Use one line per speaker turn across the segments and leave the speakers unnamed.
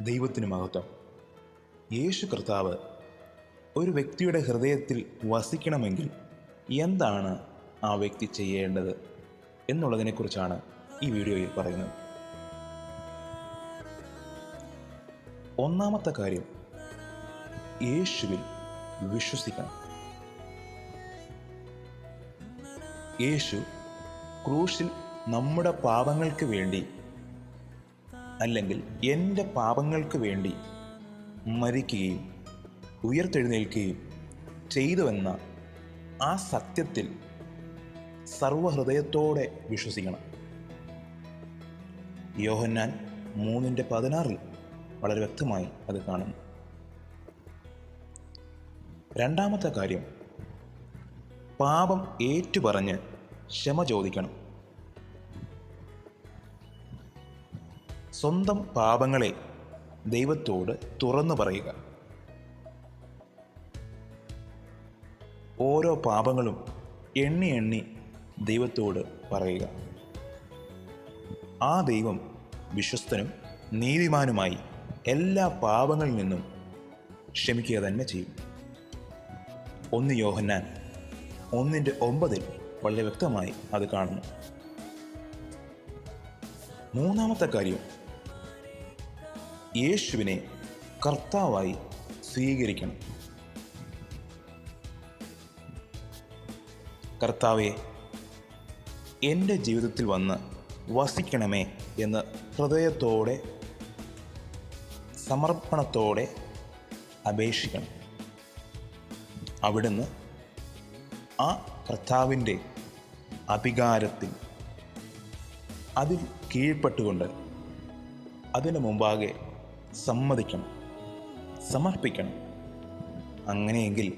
ദൈവത്തിന് മഹത്വം. യേശു കർത്താവ് ഒരു വ്യക്തിയുടെ ഹൃദയത്തിൽ വസിക്കണമെങ്കിൽ എന്താണ് ആ വ്യക്തി ചെയ്യേണ്ടത് എന്നുള്ളതിനെക്കുറിച്ചാണ് ഈ വീഡിയോയിൽ പറയുന്നത്. ഒന്നാമത്തെ കാര്യം യേശുവിൽ വിശ്വസിക്കണം. യേശു ക്രൂശിൽ നമ്മുടെ പാപങ്ങൾക്ക് വേണ്ടി അല്ലെങ്കിൽ എന്റെ പാപങ്ങൾക്ക് വേണ്ടി മരിക്കുകയും ഉയർത്തെഴുന്നേൽക്കുകയും ചെയ്തുവെന്ന ആ സത്യത്തിൽ സർവഹൃദയത്തോടെ വിശ്വസിക്കണം. യോഹന്നാൻ മൂന്നിന്റെ പതിനാറിൽ വളരെ വ്യക്തമായി അത് കാണുന്നു. രണ്ടാമത്തെ കാര്യം പാപം ഏറ്റുപറഞ്ഞ് ക്ഷമ ചോദിക്കണം. സ്വന്തം പാപങ്ങളെ ദൈവത്തോട് തുറന്നു പറയുക. ഓരോ പാപങ്ങളും എണ്ണി എണ്ണി ദൈവത്തോട് പറയുക. ആ ദൈവം വിശ്വസ്തനും നീതിമാനുമായി എല്ലാ പാപങ്ങളിൽ നിന്നും ക്ഷമിക്കുക തന്നെ ചെയ്യും. ഒന്ന് യോഹന്നാൻ ഒന്നിന്റെ ഒമ്പതിൽ വളരെ വ്യക്തമായി അത് കാണുന്നു. മൂന്നാമത്തെ കാര്യം യേശുവിനെ കർത്താവായി സ്വീകരിക്കണം. കർത്താവെ എന്റെ ജീവിതത്തിൽ വന്ന് വസിക്കണമേ എന്ന് ഹൃദയത്തോടെ സമർപ്പണത്തോടെ അപേക്ഷിക്കണം. അവിടുന്ന് ആ കർത്താവിന്റെ അധികാരത്തിൽ അതിൽ കീഴ്പ്പെട്ടുകൊണ്ട് അതിനു മുമ്പാകെ സമ്മതിക്കണം. സമർപ്പിക്കണം. അങ്ങനെയെങ്കിൽ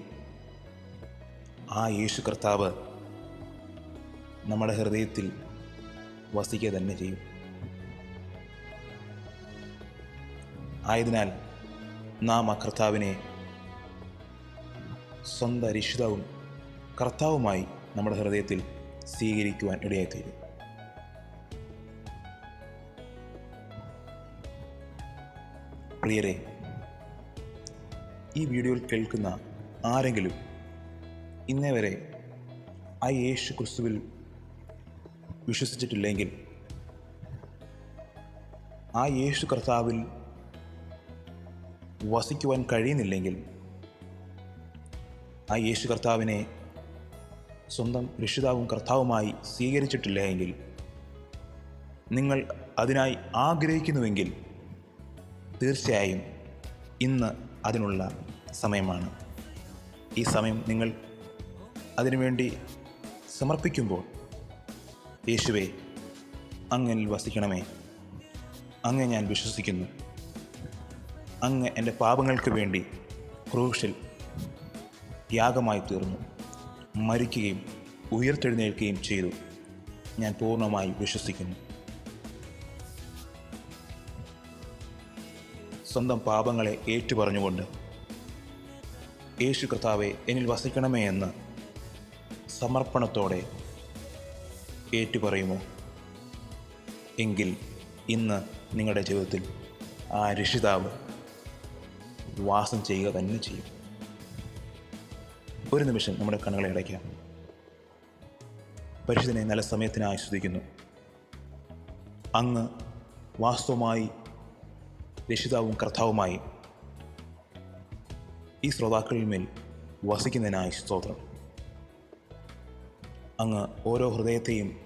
ആ യേശു കർത്താവ് നമ്മുടെ ഹൃദയത്തിൽ വസിക്കുക തന്നെ ചെയ്യും. ആയതിനാൽ നാം ആ കർത്താവിനെ സ്വന്തം രക്ഷിതാവും കർത്താവുമായി നമ്മുടെ ഹൃദയത്തിൽ സ്വീകരിക്കുവാൻ ഇടയായിത്തീരും. പ്രിയരെ ഈ വീഡിയോയിൽ കേൾക്കുന്ന ആരെങ്കിലും ഇന്നേ വരെ ആ യേശു ക്രിസ്തുവിൽ വിശ്വസിച്ചിട്ടില്ലെങ്കിൽ ആ യേശു കർത്താവിൽ വസിക്കുവാൻ കഴിയുന്നില്ലെങ്കിൽ ആ യേശു കർത്താവിനെ സ്വന്തം രക്ഷിതാവും കർത്താവുമായി സ്വീകരിച്ചിട്ടില്ല എങ്കിൽ നിങ്ങൾ അതിനായി ആഗ്രഹിക്കുന്നുവെങ്കിൽ തീർച്ചയായും ഇന്ന് അതിനുള്ള സമയമാണ്. ഈ സമയം നിങ്ങൾ അതിനുവേണ്ടി സമർപ്പിക്കുമ്പോൾ യേശുവെ അങ്ങിൽ വസിക്കണമേ. അങ്ങ് ഞാൻ വിശ്വസിക്കുന്നു. അങ്ങ് എന്റെ പാപങ്ങൾക്ക് വേണ്ടി ക്രൂശിൽ യാഗമായി തീർന്നു. മരിക്കുകയും ഉയർത്തെഴുന്നേൽക്കുകയും ചെയ്തു. ഞാൻ പൂർണമായി വിശ്വസിക്കുന്നു. സ്വന്തം പാപങ്ങളെ ഏറ്റുപറഞ്ഞുകൊണ്ട് യേശു കർത്താവെ എന്നിൽ വസിക്കണമേ എന്ന് സമർപ്പണത്തോടെ ഏറ്റുപറയുമോ? എങ്കിൽ ഇന്ന് നിങ്ങളുടെ ജീവിതത്തിൽ ആ രക്ഷിതാവ് വാസം ചെയ്യുക തന്നെ ചെയ്യും. ഒരു നിമിഷം നമ്മുടെ കണ്ണുകളെ അടയ്ക്കാം. പരിശുദ്ധനെ നല്ല സമയത്തിന് ആസ്വദിക്കുന്നു അങ്ങ് വാസ്തവമായി രക്ഷിതാവും കർത്താവുമായി ഈ ശ്രോതാക്കളിൽ മേൽ വസിക്കുന്നതിനായി സ്തോത്രം. അങ്ങ് ഓരോ ഹൃദയത്തെയും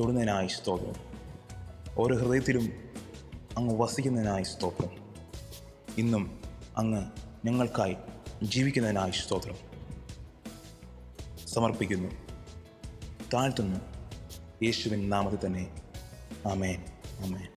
തൊടുന്നതിനായി സ്തോത്രം. ഓരോ ഹൃദയത്തിലും അങ്ങ് വസിക്കുന്നതിനായി സ്തോത്രം. ഇന്നും അങ്ങ് ഞങ്ങൾക്കായി ജീവിക്കുന്നതിനായി സ്തോത്രം. സമർപ്പിക്കുന്നു. താഴ്ത്തുന്നു. യേശുവിൻ നാമത്തിൽ തന്നെ. ആമേൻ. ആമേൻ.